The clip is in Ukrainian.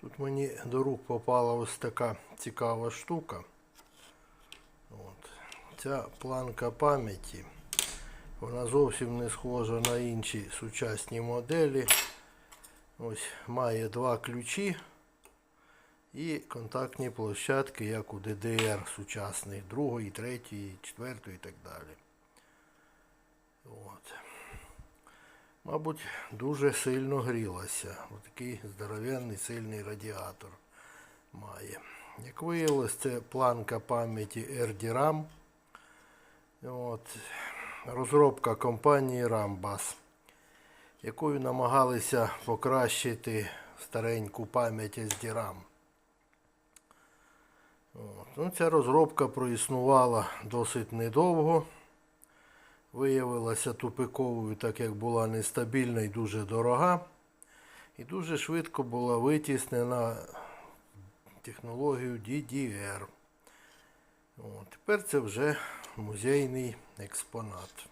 Тут мені до рук попала ось така цікава штука. От. Ця планка пам'яті. Вона зовсім не схожа на інші сучасні моделі. Ось має два ключі і контактні площадки, як у DDR сучасних, другої, третьої, четвертої і так далі. От. Мабуть, дуже сильно грілася. Ось такий здоровенний сильний радіатор має. Як виявилось, це планка пам'яті RDRAM. От. Розробка компанії Rambus, якою намагалися покращити стареньку пам'ять SDRAM. От. Ну, ця розробка проіснувала досить недовго. Виявилася тупиковою, так як була нестабільна і дуже дорога. І дуже швидко була витіснена технологію DDR. О, Тепер це вже музейний експонат.